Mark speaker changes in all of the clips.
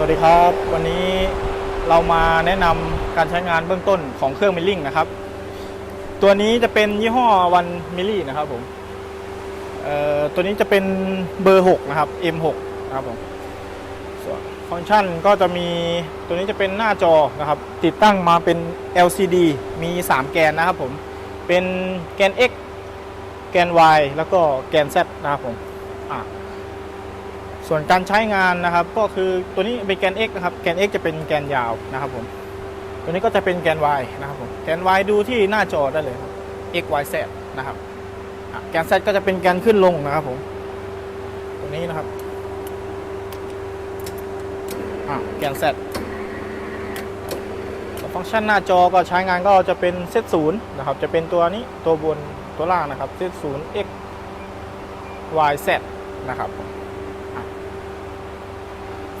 Speaker 1: สวัสดีครับ วันนี้เรามาแนะนำการใช้งานเบื้องต้นของเครื่องมิลลิ่งนะครับ ตัวนี้จะเป็นยี่ห้อวันมิลลี่นะครับผมตัวนี้จะเป็นเบอร์ 6 นะครับ M6 นะครับผมส่วนฟังก์ชันก็จะมีตัวนี้จะเป็นหน้าจอนะครับ ติดตั้งมาเป็น LCD มี 3 แกนนะครับผม เป็นแกน X แกน Y แล้วก็แกน Z นะครับผมอะ ส่วนการใช้งานนะครับ ก็คือตัวนี้เป็นแกน x นะครับ แกน x จะเป็นแกนยาวนะครับผม ตัวนี้ก็จะเป็นแกน y นะครับผม แกน y ดูที่หน้าจอได้เลยครับ x y z นะครับ แกน z ก็จะเป็นแกนขึ้นลงนะครับผม ตรงนี้นะครับอะแกน z ฟังก์ชันหน้าจอก็ใช้งานก็จะเป็นเซตศูนย์นะครับ จะเป็นตัวนี้ตัวบนตัวล่างนะครับเซตศูนย์ x y z นะครับผม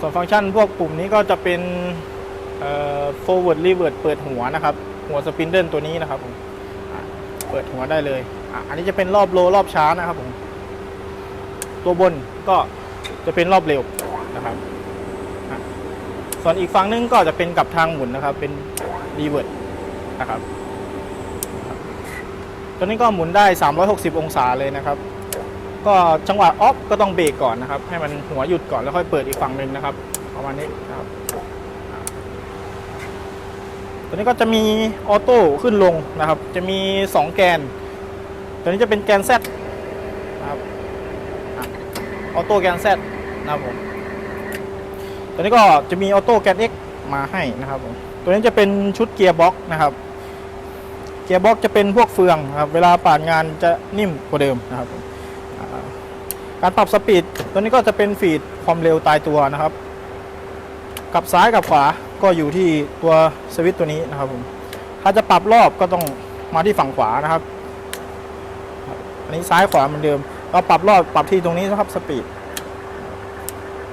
Speaker 1: ส่วนฟังก์ชันพวกปุ่มนี้ก็จะเป็น forward reverse เปิดหัวนะครับ หัวสปินเดิลตัวนี้นะครับผมเปิดหัวได้เลยออันนี้จะเป็นรอบโลรอบช้านะครับผม ตัวบนก็จะเป็นรอบเร็วนะครับ ส่วนอีกฝั่งหนึงก็จะเป็นกับทางหมุนนะครับ เป็น reverse นะครับ ตัวนี้ก็หมุนได้ 360 องศาเลยนะครับ ก็จังหวะออฟก็ต้องเบรกก่อนนะครับ ให้มันหัวหยุดก่อนแล้วค่อยเปิดอีกฝั่งหนึ่งนะครับประมาณนี้นะครับตัวนี้ก็จะมีออโต้ขึ้นลงนะครับ จะมี 2 แกน ตัวนี้จะเป็นแกน Z นะครับออโต้แกน Z นะครับผมตัวนี้ก็จะมีออโต้แกน X มาให้นะครับผมตัวนี้จะเป็นชุดเกียร์บ็อกนะครับ เกียร์บ็อกจะเป็นพวกเฟืองครับ เวลาปาดงานจะนิ่มกว่าเดิมนะครับผม การปรับสปีดตัวนี้ก็จะเป็นฟีดความเร็วตายตัวนะครับ กับซ้ายกับขวาก็อยู่ที่ตัวสวิตตัวนี้นะครับผมถ้าจะปรับรอบก็ต้องมาที่ฝั่งขวานะครับ อันนี้ซ้ายขวาเหมือนเดิม เราปรับรอบปรับที่ตรงนี้นะครับสปีด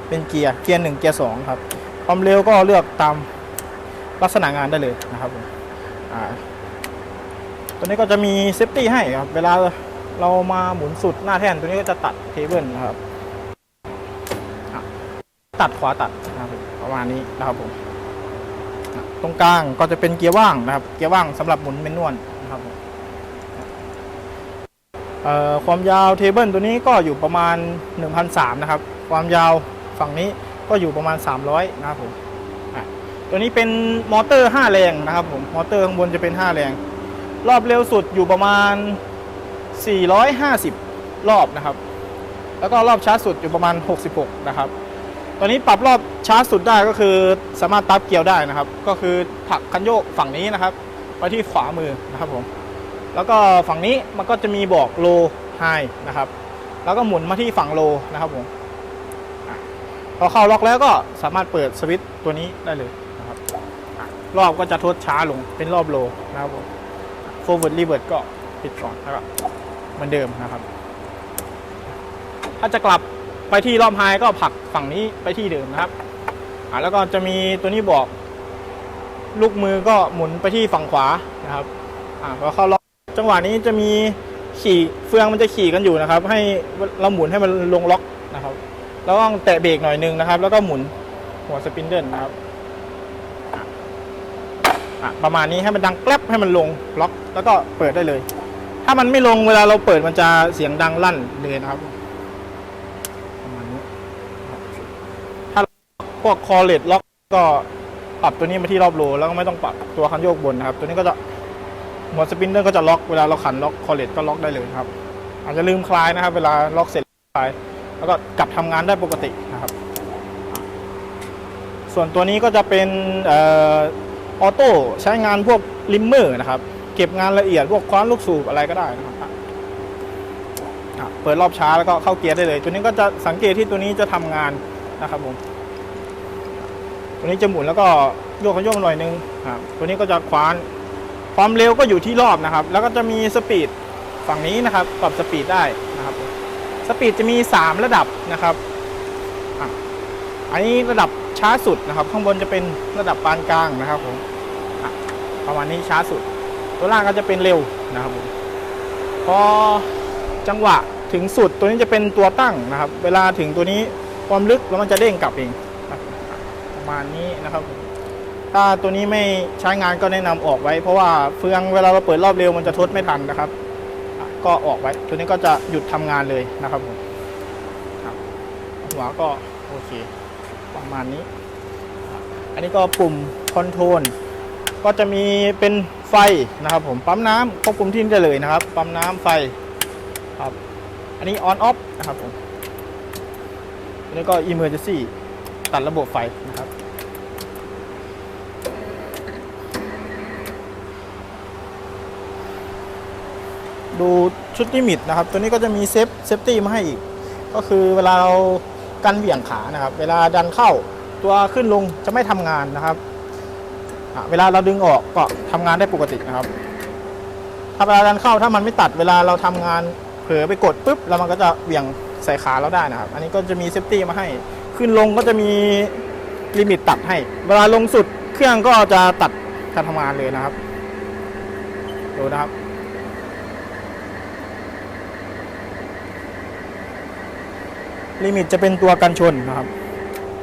Speaker 1: เป็นเกียร์เกียร์หนึ่งเกียร์สองครับ ความเร็วก็เลือกตามลักษณะงานได้เลยนะครับผมอ่าตัวนี้ก็จะมีเซฟตี้ให้ครับ เวลา เรามาหมุนสุดหน้าแท่นตัวนี้ก็จะตัดเทเบิลนะครับ ตัดขวาตัดนะครับประมาณนี้นะครับผมตรงกลางก็จะเป็นเกียร์ว่างนะครับ เกียร์ว่างสำหรับหมุนเมนนวลนะครับผมความยาวเทเบิลตัวนี้ก็อยู่ประมาณ1,300นะครับ ความยาวฝั่งนี้ก็อยู่ประมาณ 300 นะครับผมตัวนี้เป็นมอเตอร์ 5 แรงนะครับผม มอเตอร์ข้างบนจะเป็น 5 แรง รอบเร็วสุดอยู่ประมาณ 450 รอบนะครับ แล้วก็รอบช้าสุดอยู่ประมาณ 66 นะครับ ตอนนี้ปรับรอบช้าสุดได้ก็คือสามารถตับเกียวได้นะครับ ก็คือผักคันโยกฝั่งนี้นะครับไปที่ขวามือนะครับผม แล้วก็ฝั่งนี้มันก็จะมีบอกโลไฮนะครับ แล้วก็หมุนมาที่ฝั่งโลนะครับผมพอเข้าล็อกแล้วก็สามารถเปิดสวิตช์ตัวนี้ได้เลยนะครับ รอบก็จะทดช้าลงเป็นรอบโลนะครับผม forward reverse ก็ปิดก่อนแล้วก็ เหมือนเดิมนะครับ ถ้าจะกลับไปที่รอบไฮก็ผลักฝั่งนี้ไปที่เดิมนะครับอ่าแล้วก็จะมีตัวนี้บอก ลูกมือก็หมุนไปที่ฝั่งขวานะครับอ่าพอเข้าล็อกจังหวะนี้จะมีขี่เฟืองมันจะขี่กันอยู่นะครับ ให้เราหมุนให้มันลงล็อกนะครับแล้วต้องแตะเบรกหน่อยนึงนะครับ แล้วก็หมุนหัวสปินเดิลนะครับประมาณนี้ให้มันดังแกลบให้มันลงล็อก แล้วก็เปิดได้เลย ถ้ามันไม่ลงเวลาเราเปิดมันจะเสียงดังลั่นเลยนะครับประมาณนี้ถ้าพวกคอเลตล็อกก็ปรับตัวนี้มาที่รอบโลแล้วก็ไม่ต้องปรับตัวคันโยกบนนะครับ ตัวนี้ก็จะหัวสปินเนอร์ก็จะล็อกเวลาเราขันล็อกคอเลตก็ล็อกได้เลยครับ อาจจะลืมคลายนะครับ เวลาล็อกเสร็จคลายแล้วก็กลับทำงานได้ปกตินะครับ ส่วนตัวนี้ก็จะเป็นออโต้ใช้งานพวกลิมเมอร์นะครับ เก็บงานละเอียดพวกคว้านลูกสูบอะไรก็ได้นะครับเปิดรอบช้าแล้วก็เข้าเกียร์ได้เลย ตัวนี้ก็จะสังเกตที่ตัวนี้จะทำงานนะครับผมตัวนี้จะหมุนแล้วก็โยกขโยกหน่อยนึงครับตัวนี้ก็จะคว้าน ความเร็วก็อยู่ที่รอบนะครับ แล้วก็จะมีสปีดฝั่งนี้นะครับปรับสปีดได้นะครับ สปีดจะมี 3 ระดับนะครับอันนี้ระดับช้าสุดนะครับ ข้างบนจะเป็นระดับปานกลางนะครับผมประมาณนี้ช้าสุด ตัวล่างก็จะเป็นเร็วนะครับผมพอจังหวะถึงสุดตัวนี้จะเป็นตัวตั้งนะครับ เวลาถึงตัวนี้ความลึกแล้วมันจะเด้งกลับเองประมาณนี้นะครับผมถ้าตัวนี้ไม่ใช้งานก็แนะนำออกไว้ เพราะว่าเฟืองเวลาเราเปิดรอบเร็วมันจะทดไม่ทันนะครับ ก็ออกไว้ ตัวนี้ก็จะหยุดทำงานเลยนะครับผมหัวก็โอเคประมาณนี้ อันนี้ก็ปุ่มคอนโทรลก็จะมีเป็น ไฟนะครับผมปั๊มน้ำควบคุมที่นี่ได้เลยนะครับ ปั๊มน้ำไฟครับ อันนี้ออนออฟนะครับผมอันนี้ก็ emergency ตัดระบบไฟนะครับดูชุดลิมิตนะครับ ตัวนี้ก็จะมีเซฟเซฟตี้มาให้อีก ก็คือเวลาเรากันเหวี่ยงขานะครับ เวลาดันเข้าตัวขึ้นลงจะไม่ทำงานนะครับ เวลาเราดึงออกก็ทำงานได้ปกตินะครับ ถ้าเวลาดันเข้าถ้ามันไม่ตัดเวลาเราทำงานเผลอไปกดปุ๊บแล้วมันก็จะเหวี่ยงใส่ขาเราได้นะครับ อันนี้ก็จะมีเซฟตี้มาให้ ขึ้นลงก็จะมีลิมิตตัดให้ เวลาลงสุดเครื่องก็จะตัดการทำงานเลยนะครับ ดูนะครับลิมิตจะเป็นตัวกันชนนะครับ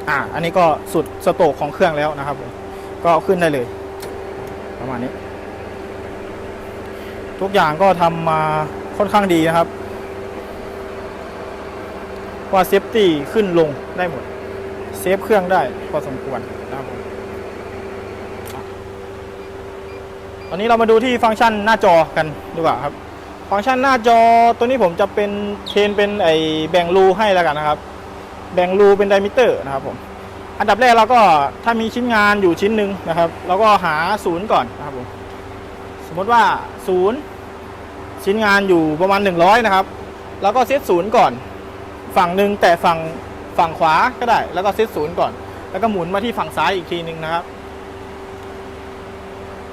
Speaker 1: อ่า อันนี้ก็สุดสโตกของเครื่องแล้วนะครับผม ก็ขึ้นได้เลย ประมาณนี้ ทุกอย่างก็ทำมาค่อนข้างดีนะครับ ว่าเซฟตี้ขึ้นลงได้หมด เซฟเครื่องได้พอสมควรนะครับผมตอนนี้เรามาดูที่ฟังก์ชันหน้าจอกันดีกว่าครับ ฟังก์ชันหน้าจอตัวนี้ผมจะเป็นเชนเป็นไอแบ่งรูให้แล้วกันนะครับ แบ่งรูเป็นไดมิเตอร์นะครับผม อันดับแรกเราก็ถ้ามีชิ้นงานอยู่ชิ้นหนึ่งนะครับเราก็หาศูนย์ก่อนนะครับผมสมมติว่าศูนย์ชิ้นงานอยู่ประมาณ 100 นะครับ แล้วก็เซตศูนย์ก่อน ฝั่งหนึ่งแต่ฝั่งฝั่งขวาก็ได้ แล้วก็เซตศูนย์ก่อน แล้วก็หมุนมาที่ฝั่งซ้ายอีกทีหนึ่งนะครับ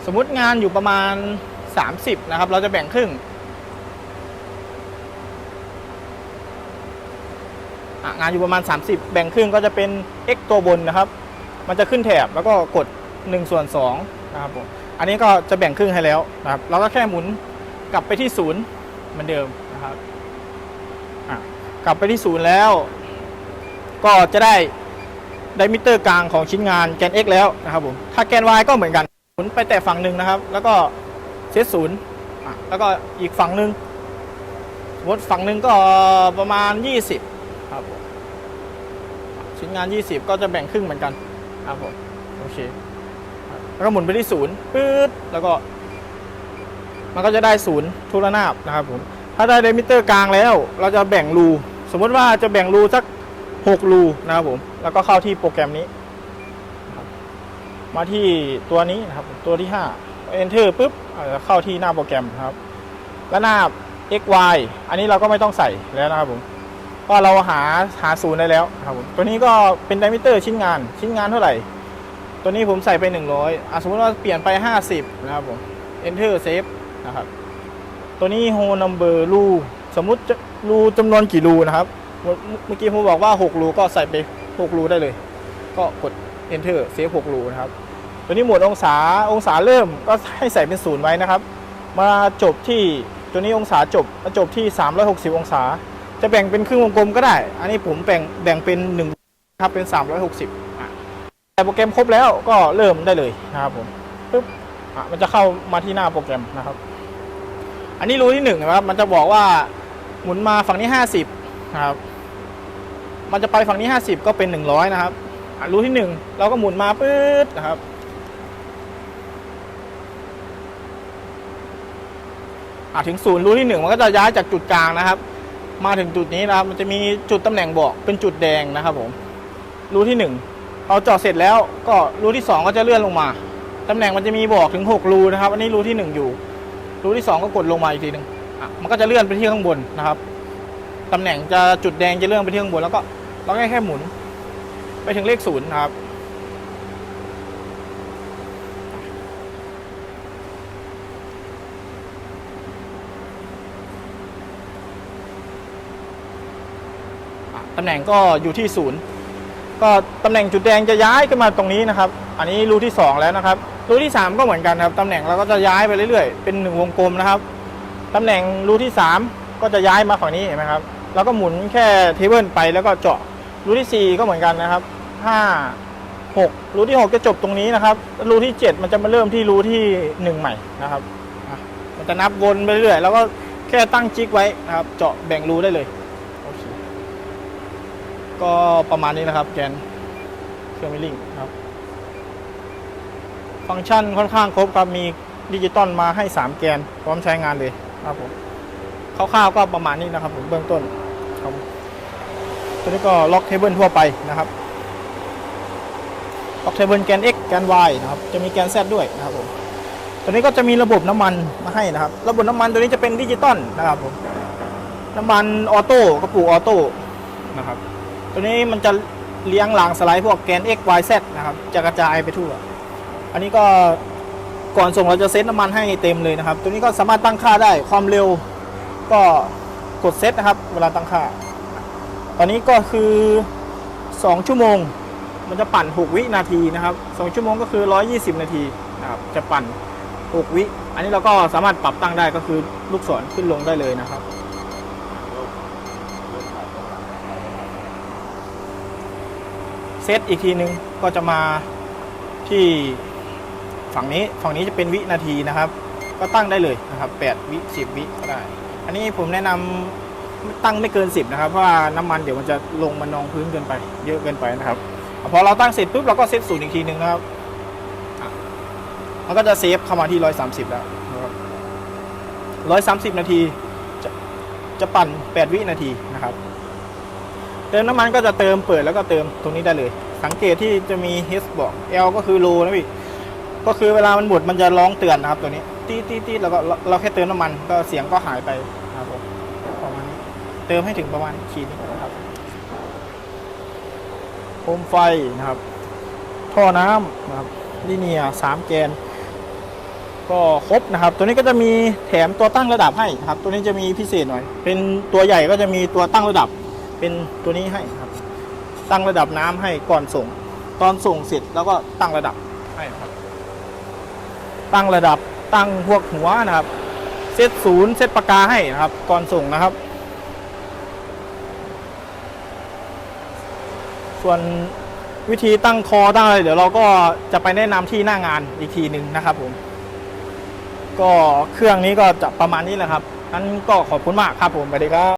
Speaker 1: สมมุติงานอยู่ประมาณ 30 นะครับ เราจะแบ่งครึ่ง อะ งานอยู่ประมาณ 30 แบ่งครึ่งก็จะเป็น x ตัวบนนะครับ มันจะขึ้นแถบแล้วก็กด1ส่วน2นะครับผมอันนี้ก็จะแบ่งครึ่งให้แล้วนะครับเราก็แค่หมุนกลับไปที่ศูนย์เหมือนเดิมนะครับกลับไปที่ศูนย์แล้ว ก็จะได้ไดมิเตอร์กลางของชิ้นงานแกน x แล้วนะครับผมถ้าแกน y ก็เหมือนกันหมุนไปแต่ฝั่งหนึ่งนะครับ แล้วก็เซตศูนย์แล้วก็อีกฝั่งหนึ่งสมมติฝั่งหนึ่งก็ประมาณ 20 ครับผมชิ้นงาน 20 ก็จะแบ่งครึ่งเหมือนกันครับผมโอเคแล้วก็หมุนไปที่ศูนย์ปื๊ดแล้วก็ มันก็จะได้ศูนย์ทุกระนาบนะครับผมถ้าได้เดมิเตอร์กลางแล้ว เราจะแบ่งรูสมมติว่าจะแบ่งรูสัก6รูนะครับผม แล้วก็เข้าที่โปรแกรมนี้ มาที่ตัวนี้นะครับ ตัวที่ 5 Enter ปุ๊บเข้าที่หน้าโปรแกรมครับ แล้วหน้า x y อันนี้เราก็ไม่ต้องใส่แล้วนะครับผม ก็เราหาหาศูนย์ได้แล้วครับผมตัวนี้ก็เป็นไดมิเตอร์ชิ้นงานชิ้นงานเท่าไหร่ ตัวนี้ผมใส่ไป 100อะสมมติว่าเปลี่ยนไป 50 นะครับผม enter save นะครับ ตัวนี้ hole number รูสมมุติจะรูจำนวนกี่รูนะครับเมื่อเมื่อกี้ผมบอกว่า 6 รูก็ใส่ไป 6 รูได้เลย ก็กด enter save 6 รูนะครับ ตัวนี้หมวดองศาองศาเริ่มก็ให้ใส่เป็นศูนย์ไว้นะครับ มาจบที่ตัวนี้องศาจบมาจบที่ 360 องศา จะแบ่งเป็นครึ่งวงกลมก็ได้ อันนี้ผมแบ่งแบ่งเป็น1ครับเป็น 360อะแต่โปรแกรมครบแล้วก็เริ่มได้เลยนะครับผมปึ๊บอะมันจะเข้ามาที่หน้าโปรแกรมนะครับ อันนี้รูที่1นะครับ มันจะบอกว่าหมุนมาฝั่งนี้ 50นะครับ มันจะไปฝั่งนี้ 50 ก็เป็น 100 นะครับอะรูที่ 1 เราก็หมุนมาปื๊ดนะครับอะถึงศูนย์รูที่หนึ่งมันก็จะย้ายจากจุดกลางนะครับ มาถึงจุดนี้นะครับ มันจะมีจุดตำแหน่งบอกเป็นจุดแดงนะครับผม รูที่หนึ่งเราเจาะเสร็จแล้วก็รูที่สองก็จะเลื่อนลงมาตำแหน่งมันจะมีบอกถึงหกรูนะครับ อันนี้รูที่หนึ่งอยู่ รูที่สองก็กดลงมาอีกทีหนึ่งมันก็จะเลื่อนไปที่ข้างบนนะครับตำแหน่งจะจุดแดงจะเลื่อนไปที่ข้างบนแล้วก็เราแค่แค่หมุน ไปถึงเลขศูนย์นะครับ ตำแหน่งก็อยู่ที่ศูนย์ก็ตำแหน่งจุดแดงจะย้ายขึ้นมาตรงนี้นะครับ อันนี้รูที่ 2 แล้วนะครับ รูที่ 3 ก็เหมือนกันครับตำแหน่งเราก็จะย้ายไปเรื่อยๆ เป็นหนึ่งวงกลมนะครับตำแหน่งรูที่ 3 ก็จะย้ายมาฝั่งนี้เห็นไหมครับเราก็หมุนแค่เทเบิลไปแล้วก็เจาะรูที่ 4 ก็เหมือนกันนะครับ 5 6 รูที่ 6 จะจบตรงนี้นะครับ รูที่ 7 มันจะมาเริ่มที่รูที่ 1 ใหม่นะครับมันจะนับวนไปเรื่อยๆแล้วก็แค่ตั้งจิ๊กไว้นะครับ เจาะแบ่งรูได้เลย ก็ประมาณนี้นะครับ แกนเครื่องมิลลิ่งครับ ฟังก์ชันค่อนข้างครบครับ มีดิจิตอลมาให้ 3 แกน พร้อมใช้งานเลยครับผมคร่าวๆก็ประมาณนี้นะครับผมเบื้องต้นครับตัวนี้ก็ล็อกเทเบิลทั่วไปนะครับล็อกเทเบิลแกน X แกน Y นะครับ จะมีแกน Z ด้วยนะครับผมตัวนี้ก็จะมีระบบน้ำมันมาให้นะครับ ระบบน้ำมันตัวนี้จะเป็นดิจิตอลนะครับผมน้ำมันออโต้กระปุกออโต้นะครับ ตัวนี้มันจะเลี้ยงรางสไลด์พวกแกน X Y Z นะครับ จะกระจายไปทั่ว อันนี้ก็ก่อนส่งเราจะเซตน้ำมันให้เต็มเลยนะครับ ตัวนี้ก็สามารถตั้งค่าได้ความเร็วก็กดเซตนะครับ เวลาตั้งค่า ตอนนี้ก็คือ 2 ชั่วโมง มันจะปั่น 6 วินาทีนะครับ 2 ชั่วโมงก็คือ 120 นาทีนะครับ จะปั่น 6 วิ อันนี้เราก็สามารถปรับตั้งได้ก็คือลูกศรขึ้นลงได้เลยนะครับ เซตอีกทีนึงก็จะมาที่ฝั่งนี้ฝั่งนี้จะเป็นวินาทีนะครับ ก็ตั้งได้เลยนะครับ8วิ10 วิก็ได้ อันนี้ผมแนะนำตั้งไม่เกิน 10 นะครับ เพราะว่าน้ำมันเดี๋ยวมันจะลงมานองพื้นเกินไป เยอะเกินไปนะครับพอเราตั้งเสร็จปุ๊บเราก็เซตศูนย์อีกทีหนึ่งนะครับมันก็จะเซฟเข้ามาที่ 130 แล้วนะครับ130 นาทีจะจะปั่น 8 วินาทีนะครับ เติมน้ำมันก็จะเติมเปิดแล้วก็เติมตรงนี้ได้เลย สังเกตที่จะมี H บอก L ก็คือ low นะพี่ก็คือเวลามันหมดมันจะร้องเตือนนะครับตัวนี้ตีตีตีแล้วก็เราแค่เติมน้ำมันก็เสียงก็หายไปนะครับผมประมาณนี้เติมให้ถึงประมาณขีดนึงนะครับโคมไฟนะครับ ท่อน้ำนะครับลิเนียสามแกน ก็ครบนะครับ ตัวนี้ก็จะมีแถมตัวตั้งระดับให้ครับ ตัวนี้จะมีพิเศษหน่อย เป็นตัวใหญ่ก็จะมีตัวตั้งระดับ เป็นตัวนี้ให้ครับ ตั้งระดับน้ำให้ก่อนส่ง ตอนส่งเสร็จแล้วก็ตั้งระดับให้ครับ ตั้งระดับตั้งพวกหัวนะครับ เซตศูนย์เซตปากกาให้นะครับ ก่อนส่งนะครับ ส่วนวิธีตั้งคอตั้งอะไรเดี๋ยวเราก็จะไปแนะนำที่หน้างานอีกทีหนึ่งนะครับผม ก็เครื่องนี้ก็จะประมาณนี้แหละครับงั้นก็ขอบคุณมากครับผมสวัสดีครับ